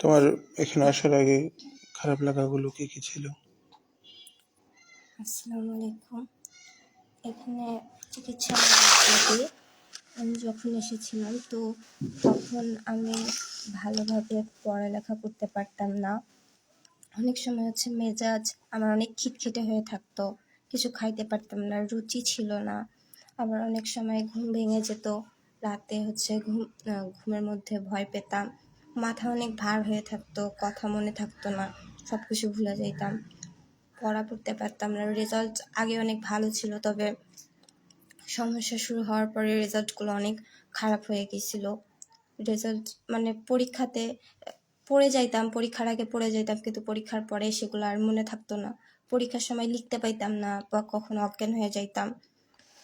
তোমার এখানে আসার আগে খারাপ লাগাগুলো কি কি ছিল? আসসালামু আলাইকুম। এখানে চিকিৎসা আমি যখন এসেছিলাম, তো তখন আমি ভালোভাবে পড়ালেখা করতে পারতাম না। অনেক সময় হচ্ছে মেজাজ আমার অনেক খিটখিটে হয়ে থাকতো, কিছু খাইতে পারতাম না, রুচি ছিল না। আবার অনেক সময় ঘুম ভেঙে যেত রাতে হচ্ছে ঘুম ঘুমের মধ্যে ভয় পেতাম। মাথা অনেক ভার হয়ে থাকতো, কথা মনে থাকতো না সব কিছু ভুলে যেতাম পড়া পড়তে পারতাম না রেজাল্ট আগে অনেক ভালো ছিল, তবে সমস্যা শুরু হওয়ার পরে রেজাল্টগুলো অনেক খারাপ হয়ে গেছিল। রেজাল্ট মানে পরীক্ষাতে পড়ে যাইতাম, পরীক্ষার আগে পড়ে যাইতাম, কিন্তু পরীক্ষার পরে সেগুলো আর মনে থাকতো না। পরীক্ষার সময় লিখতে পাইতাম না বা কখনো অজ্ঞান হয়ে যাইতাম।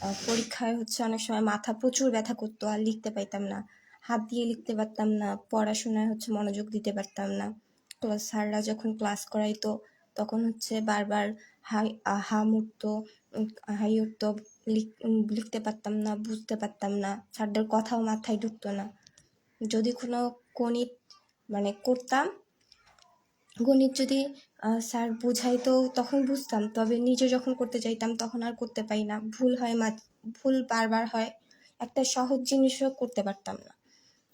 পরীক্ষায় হচ্ছে অনেক সময় মাথা প্রচুর ব্যথা করতো আর লিখতে পাইতাম না। হাত দিয়ে লিখতে পারতাম না, পড়াশোনায় হচ্ছে মনোযোগ দিতে পারতাম না। ক্লাস স্যাররা যখন ক্লাস করাইতো, তখন হচ্ছে বারবার হাই হা মুড়তো হাই উঠতো, লিখ- লিখতে পারতাম না, বুঝতে পারতাম না, স্যারদের কথাও মাথায় ঢুকতো না। যদি কোনো গণিত মানে করতাম, গণিত যদি স্যার বুঝাইতো তখন বুঝতাম, তবে নিজে যখন করতে চাইতাম তখন আর করতে পারি না। ভুল হয় মা ভুল বারবার হয়। একটা সহজ জিনিসও করতে পারতাম না।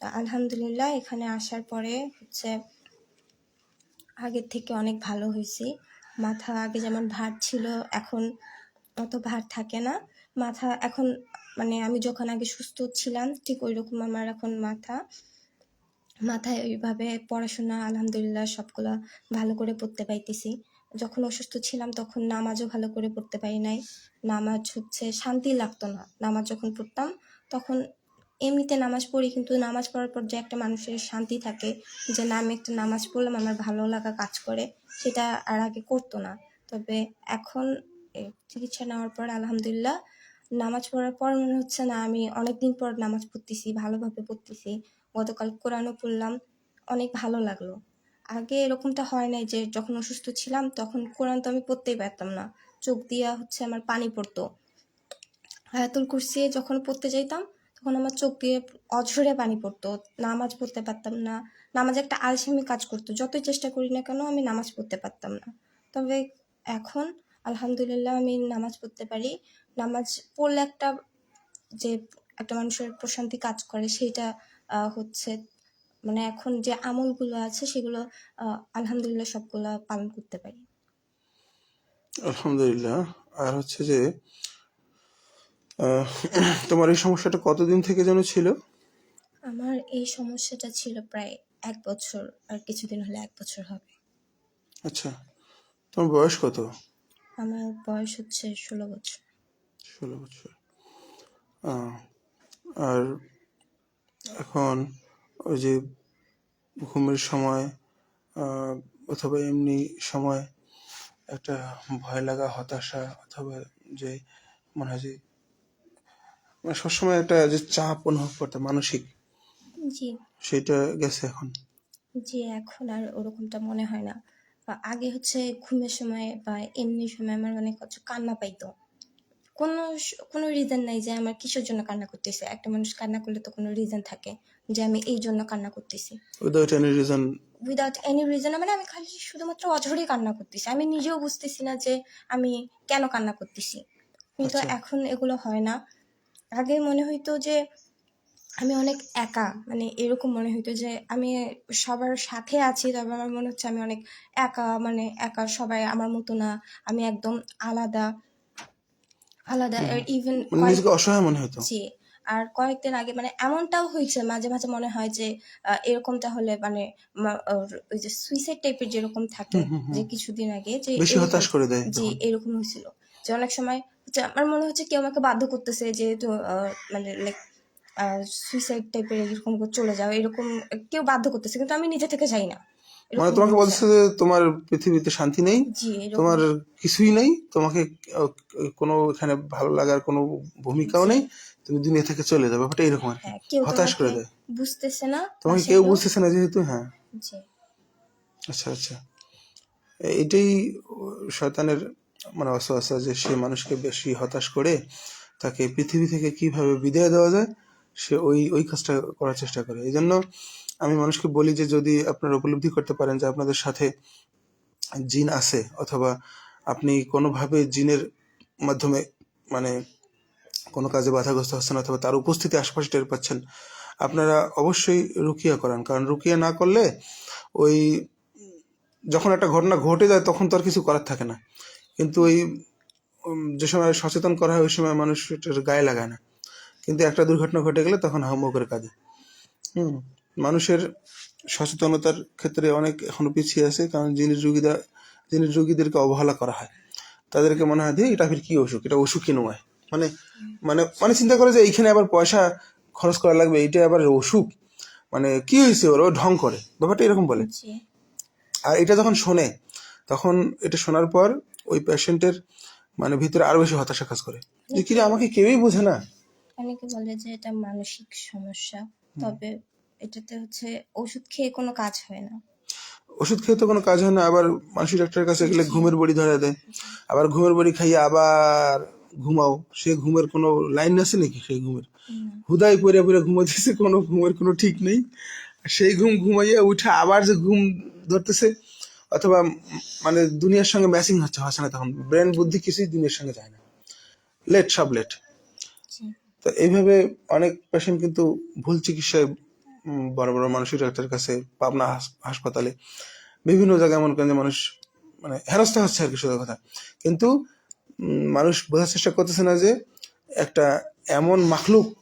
তা আলহামদুলিল্লাহ, এখানে আসার পরে হচ্ছে আগের থেকে অনেক ভালো হয়েছি। মাথা আগে যেমন ভার ছিল, এখন অত ভার থাকে না। মাথা এখন মানে আমি যখন আগে সুস্থ ছিলাম, ঠিক ওই রকম আমার এখন মাথা। মাথায় ওইভাবে পড়াশোনা, আলহামদুলিল্লাহ সবগুলা ভালো করে পড়তে পাইতেছি। যখন অসুস্থ ছিলাম তখন নামাজও ভালো করে পড়তে পারি নাই। নামাজ হচ্ছে শান্তি লাগতো না। নামাজ যখন পড়তাম তখন এমনিতে নামাজ পড়ি কিন্তু নামাজ পড়ার পর যে একটা মানুষের শান্তি থাকে, যে না আমি একটা নামাজ পড়লাম, আমার ভালো লাগা কাজ করে, সেটা আর আগে করতো না। তবে এখন চিকিৎসা নেওয়ার পর আলহামদুলিল্লাহ নামাজ পড়ার পর মনে হচ্ছে না আমি অনেকদিন পর নামাজ পড়তেছি, ভালোভাবে পড়তেছি। গতকাল কোরআনও পড়লাম, অনেক ভালো লাগল। আগে এরকমটা হয় নাই যে যখন অসুস্থ ছিলাম তখন কোরআন তো আমি পড়তেই পারতাম না। চোখ দিয়া হচ্ছে আমার পানি পড়তো। আয়াতুল কুরসি যখন পড়তে যাইতাম তখন আমার চোখ দিয়ে অঝরে পানি পড়তো। নামাজ পড়তে পারতাম না। নামাজ একটা আলসেমি কাজ করতো। যতই চেষ্টা করি না কেন আমি নামাজ পড়তে পারতাম না। তবে এখন আলহামদুলিল্লাহ আমি নামাজ পড়তে পারি। নামাজ পড়লে একটা যে একটা মানুষের প্রশান্তি কাজ করে, সেইটা হচ্ছে মানে এখন যে আমলগুলো আছে সেগুলো আলহামদুলিল্লাহ সবগুলো পালন করতে পারি। আলহামদুলিল্লাহ। আর হচ্ছে যে তোমার এই সমস্যাটা কতদিন থেকে যেন ছিল? আমার এই সমস্যাটা ছিল প্রায় এক বছর আর কিছুদিন হলে এক বছর হবে। আচ্ছা তোমার বয়স কত? আমার বয়স হচ্ছে ষোলো বছর। ষোলো বছর। আর এখন ওই যে ঘুমের সময় অথবা এমনি সময় একটা ভয় লাগা হতাশা অথবা যে মনে হয় যে মানে সবসময় একটা যে চাপ অনুভব করতে মানসিক। জি। সেটা গেছে এখন। জি এখন আর ওরকমটা মনে হয় না। আগে হচ্ছে ঘুমের সময় বা এমনি সময় আমার অনেক হচ্ছে কান্না পাইতো। কোনো কোনো রিজন নাই যে আমার কিসের জন্য কান্না করতেছে। একটা মানুষ কান্না করলে তো কোনো রিজন থাকে যে আমি এই জন্য কান্না করতেছি। Without any reason without any reason মানে আমি খালি শুধুমাত্র অঝরে কান্না করতেছি। আমি নিজেও বুঝতেছি না যে আমি কেন কান্না করতেছি। কিন্তু আচ্ছা। এখন এগুলো হয় না। আগে মনে হইতো যে আমি অনেক একা মানে এরকম মনে হইতো যে আমি সবার সাথে আছি তবে আমার মনে হচ্ছে আমি অনেক একা মানে একা সবাই আমার মতো না। আমি একদম আলাদা। আলাদা ইভেন মানে নিজেকে অসহায় মনে হতো। জি আর কয়েকদিন আগে মানে এমনটাও হয়েছে মাঝে মাঝে মনে হয় যে আহ, এরকমটা হলে মানে ওই যে সুইসাইড টাইপের যেরকম থাকে। যে কিছুদিন আগে যে বেশি এরকম- হতাশ করে দেয় জি এরকম হয়েছিল। যে অনেক সময় আমার মনে হচ্ছে কেউ আমাকে বাধ্য করতেছে যেহেতু আহ, মানে লাইক সুইসাইড টাইপের এরকম চলে যাও। এরকম কেউ বাধ্য করতেছে কিন্তু আমি নিজে থেকে যাই না। এরকম মানে তোমাকে। বলছে যে তোমার পৃথিবীতে শান্তি নেই তোমার কিছুই নেই তোমাকে কোনো এখানে ভালো লাগার কোনো ভূমিকাও নেই তুমি দুনিয়া থেকে চলে যাবে ব্যাপারটা এরকম আর হ্যাঁ হতাশ করে দেয়। বুঝতেছে না তোমাকে কেউ বুঝতেছে না যেহেতু হ্যাঁ। আচ্ছা আচ্ছা। এটাই শয়তানের মানে অসহসা যে সে মানুষকে বেশি হতাশ করে তাকে পৃথিবী থেকে কীভাবে বিদায় দেওয়া যায় সে ওই ওই কাজটা করার চেষ্টা করে। এই জন্য আমি মানুষকে বলি যে যদি আপনারা উপলব্ধি করতে পারেন যে আপনাদের সাথে জিন আছে অথবা আপনি কোনোভাবে জিনের মাধ্যমে মানে কোনো কাজে বাধাগ্রস্ত হচ্ছেন অথবা তার উপস্থিতি আশপাশে টের পাচ্ছেন, আপনারা অবশ্যই রুকিয়া করান। কারণ রুকিয়া না করলে ওই যখন একটা ঘটনা ঘটে যায় তখন তো আর কিছু করার থাকে না। কিন্তু ওই যে সময় সচেতন করা হয় ওই সময় মানুষ গায়ে লাগায় না। কিন্তু একটা দুর্ঘটনা ঘটে গেলে তখন হামো করে কাঁদে হুম। মানুষের সচেতনতার ক্ষেত্রে অনেক এখনও পিছিয়ে আছে কারণ যিনি রুগীরা যিনি রুগীদেরকে অবহেলা করা হয়। তাদেরকে মনে হয় দিয়ে এটা ফির কি অসুখ? এটা অসুখই নয়? মানে মানে মানে চিন্তা করে যে এইখানে আবার পয়সা খরচ করা লাগবে এইটা আবার অসুখ? মানে কি হয়েছে ওর? ও ঢং করে। ব্যাপারটা এরকম বলে। আর এটা যখন শোনে তখন এটা শোনার পর ওই পেশেন্টের মানে ভিতরে আরও বেশি হতাশা কাজ করে। যে কিরে আমাকে কেউই বোঝে না? অনেকে বলে যে এটা মানসিক সমস্যা। তবে এটাতে হচ্ছে ওষুধ খেয়ে কোনো কাজ হয় না। ওষুধ খেয়ে তো কোনো কাজ হয় না আবার মানসিক ডাক্তারের কাছে গেলে ঘুমের বড়ি ধরে দেয়। আবার ঘুমের বড়ি খাইয়ে আবার ঘুমাও। সে ঘুমের কোনো লাইন আছে নাকি সেই ঘুমের? হুদাই পরে পরে ঘুমাতেছে কোনো ঘুমের কোনো ঠিক নেই। সেই ঘুম ঘুমাইয়ে উঠে আবার যে ঘুম ধরতেছে অথবা মানে দুনিয়ার সঙ্গে ম্যাচিং হচ্ছে হচ্ছে না তখন। ব্রেন বুদ্ধি কিছুই দুনিয়ার সঙ্গে যায় না। লেট সব লেট তো এইভাবে অনেক পেশেন্ট কিন্তু ভুল চিকিৎসায় বড় বড় মানসিক ডাক্তারের কাছে পাবনা হাস- হাসপাতালে। বিভিন্ন জায়গায় মনে করেন যে মানুষ মানে হেনস্থা হচ্ছে আর কি সোজা কথা। কিন্তু মানুষ বোঝার চেষ্টা করতেছে না যে একটা এমন মাখলুক,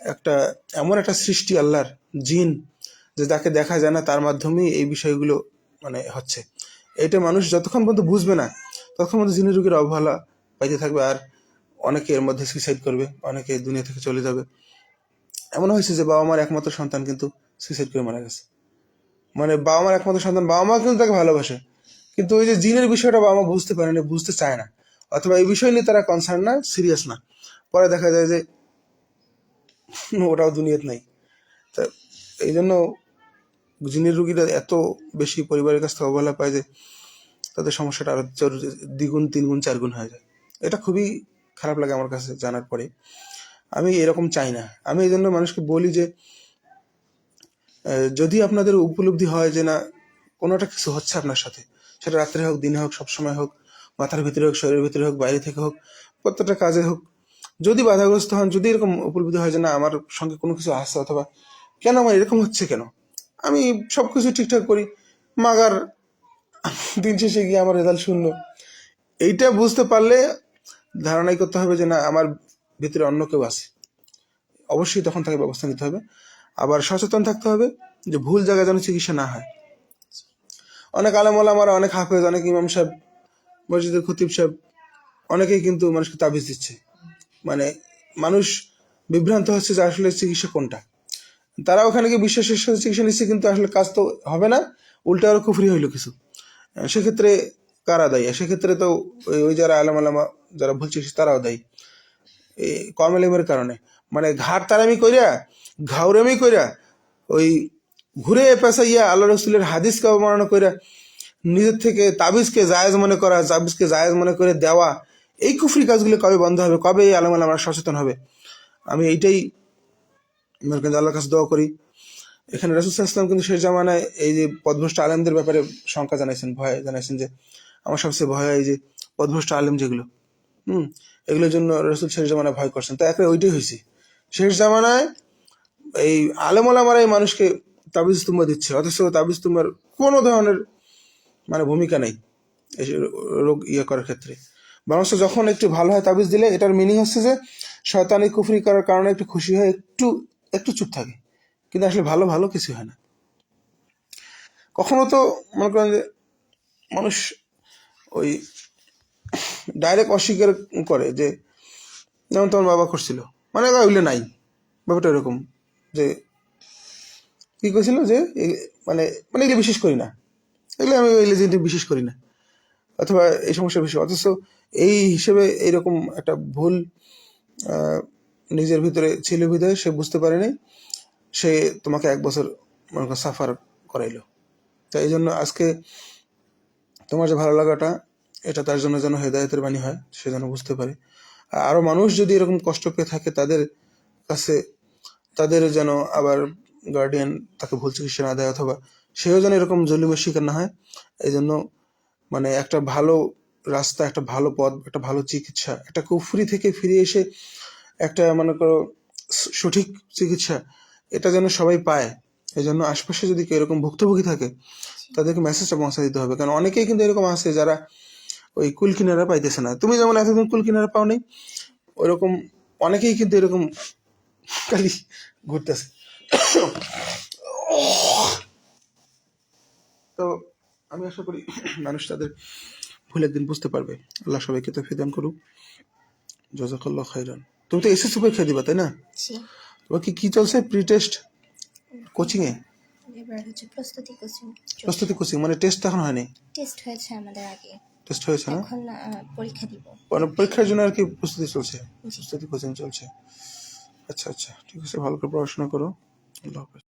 একটা, এমন একটা সৃষ্টি আল্লাহর জিন যে যাকে দেখা যায় না, তার মাধ্যমেই এই বিষয়গুলো মানে হচ্ছে। এটা মানুষ যতক্ষণ পর্যন্ত বুঝবে না, ততক্ষণ পর্যন্ত জিনের রোগীর অবহেলা পাইতে থাকবে আর অনেকে এর মধ্যে সুইসাইড করবে, অনেকে দুনিয়া থেকে চলে যাবে। এমন হয়েছে যে বাবা মার একমাত্র সন্তান কিন্তু সুইসাইড করে মারা গেছে। মানে বাবা মার একমাত্র সন্তান বাবা মা কিন্তু তাকে ভালোবাসে। কিন্তু ওই যে জিনের বিষয়টা বাবা মা বুঝতে পারে না বুঝতে চায় না। অথবা এই বিষয় নিয়ে তারা কনসার্ন না সিরিয়াস না। পরে দেখা যায় যে, ওটাও দুনিয়াতে নাই। তা এই জন্য জিনের রুগীরা এত বেশি পরিবারের কাছ থেকে অবহেলা পায় যে, তাদের সমস্যাটা আরও চর- দ্বিগুণ, তিনগুণ, চারগুণ হয়ে যায়। এটা খুবই খারাপ লাগে আমার কাছে জানার পরে। আমি এরকম চাই না। আমি এই জন্য মানুষকে বলি যে যদি আপনাদের উপলব্ধি হয় যে না, কোনো একটা কিছু হচ্ছে আপনার সাথে, সেটা রাত্রে হোক, দিনে হোক, সবসময় হোক, মাথার ভিতরে হোক, শরীরের ভিতরে হোক, বাইরে থেকে হোক, প্রত্যেকটা কাজে হোক, যদি বাধাগ্রস্ত হন, যদি এরকম উপলব্ধি হয় যে না, আমার সঙ্গে কোনো কিছু আসছে অথবা কেন আমার এরকম হচ্ছে কেন? আমি সব কিছু ঠিকঠাক করি, মাগার দিন শেষে গিয়ে আমার রেজাল্ট শূন্য। এইটা বুঝতে পারলে ধারণাই করতে হবে যে না, আমার ভিতরে অন্য কেউ আছে। অবশ্যই তখন তাকে ব্যবস্থা নিতে হবে। আবার সচেতন থাকতে হবে যে ভুল জায়গায় যেন চিকিৎসা না হয়। অনেক আলেম আমার অনেক হাফেজ, অনেক ইমাম সাহেব, মসজিদের খতিব সাহেব, অনেকেই কিন্তু মানুষকে তাবিজ দিচ্ছে। মানে মানুষ বিভ্রান্ত হচ্ছে যে আসলে চিকিৎসা কোনটা। তারা ওখানে গিয়ে বিশ্বাসের সাথে চিকিৎসা নিচ্ছে, কিন্তু আসলে কাজ তো হবে না। উল্টা আরও কুফরি হইল কিছু। সেক্ষেত্রে কারা দায়ী? সেক্ষেত্রে তো ওই যারা আলাম আলামা যারা ভুল চিকিৎসা, তারাও দায়ী। কম এলিমের কারণে। মানে ঘাট তারামি কইরা, ঘাউরামি কইরা, ওই ঘুরে পেশা ইয়া আল্লাহ রসুলের হাদিসকে অবমাননা কইরা, নিজের থেকে তাবিজকে জায়েজ মনে করা, তাবিজকে জায়েজ মনে করে দেওয়া, এই কুফরি কাজগুলো কবে বন্ধ হবে? কবে এই আলম আলামা সচেতন হবে? আমি এইটাই আল্লাহর কাছে দোয়া করি। এখানে রাসুল ইসলাম কিন্তু শেষ জামানায় এই যে পদভ্রষ্ট আলেমদের ব্যাপারে শঙ্কা জানাইছেন, ভয় জানাইছেন যে, আমার সবচেয়ে ভয় এই যে পদভ্রষ্ট আলেম যেগুলো। হুম, এগুলোর জন্য রসুল শেষ জামানায় ভয় করছেন। তো একটা ওইটাই হয়েছে। শেষ জামানায় এই আলেম আলামারা এই মানুষকে তাবিজ তুম্বা দিচ্ছে, অথচ তাবিজ তুম্বার কোনো ধরনের মানে ভূমিকা নেই এই রোগ ইয়ে করার ক্ষেত্রে। বরং যখন একটু ভালো হয় তাবিজ দিলে, এটার মিনিং হচ্ছে যে, শয়তানি কুফরি করার কারণে একটু খুশি হয় একটু একটু চুপ থাকে। কিন্তু আসলে ভালো ভালো কিছু হয় না। কখনো তো মনে করেন যে, মানুষ ওই ডাইরেক্ট অস্বীকার করে যে, যেমন তোমার বাবা করছিল। মানে ওইগুলো নাই। ব্যাপারটা এরকম যে, কি করেছিল যে মানে মানে এগুলো বিশেষ করি না। এগুলো আমি এগুলো জিনিস বিশেষ করি না। অথবা এই সমস্যা বেশি অথচ এই হিসেবে এইরকম একটা ভুল নিজের ভিতরে ছিল ভিতরে সে বুঝতে পারেনি সে তোমাকে এক বছর মনে সাফার করাইলো। তো এই জন্য আজকে তোমার যে ভালো লাগাটা এটা তার জন্য যেন হেদায়তের বাণী হয়, সে যেন বুঝতে পারে। আর আরও মানুষ যদি এরকম কষ্ট পেয়ে থাকে, তাদের কাছে তাদের যেন আবার গার্ডিয়ান তাকে ভুল চিকিৎসা না দেয় অথবা সেও যেন এরকম জলিমের শিকার না হয় এই জন্য মানে একটা ভালো রাস্তা, একটা ভালো পথ, একটা ভালো চিকিৎসা, একটা কুফুরি থেকে ফিরে এসে একটা মনে করো সঠিক চিকিৎসা, এটা যেন সবাই পায়। এই জন্য আশপাশে যদি কেউ এরকম ভুক্তভোগী থাকে, তাদেরকে মেসেজটা পৌঁছে দিতে হবে। কারণ অনেকেই কিন্তু এরকম আছে যারা ওই কুল কিনারা পাইতেছে না। তুমি যেমন এতদিন কুল কিনারা পাও নাই ওইরকম অনেকেই কিন্তু এরকম খালি ঘুরতেছে। তো আমি আশা করি মানুষ তাদের ভুল একদিন বুঝতে পারবে। আল্লাহ সবাইকে তো ফিদান করুক। জজাকাল্লাহ খাইরান তুমি তো এসএসসি পরীক্ষা দিবা তাই না? তোমার কি কি চলছে প্রি টেস্ট কোচিং এ প্রস্তুতি কোচিং প্রস্তুতি কোচিং মানে টেস্ট এখন হয়নি? টেস্ট হয়েছে আমাদের আগে। টেস্ট হয়েছে না? এখন পরীক্ষা দিব। মানে পরীক্ষার জন্য আর কি প্রস্তুতি চলছে? প্রস্তুতি কোচিং চলছে। আচ্ছা আচ্ছা ঠিক আছে ভালো করে পড়াশোনা করো। আল্লাহ হাফেজ।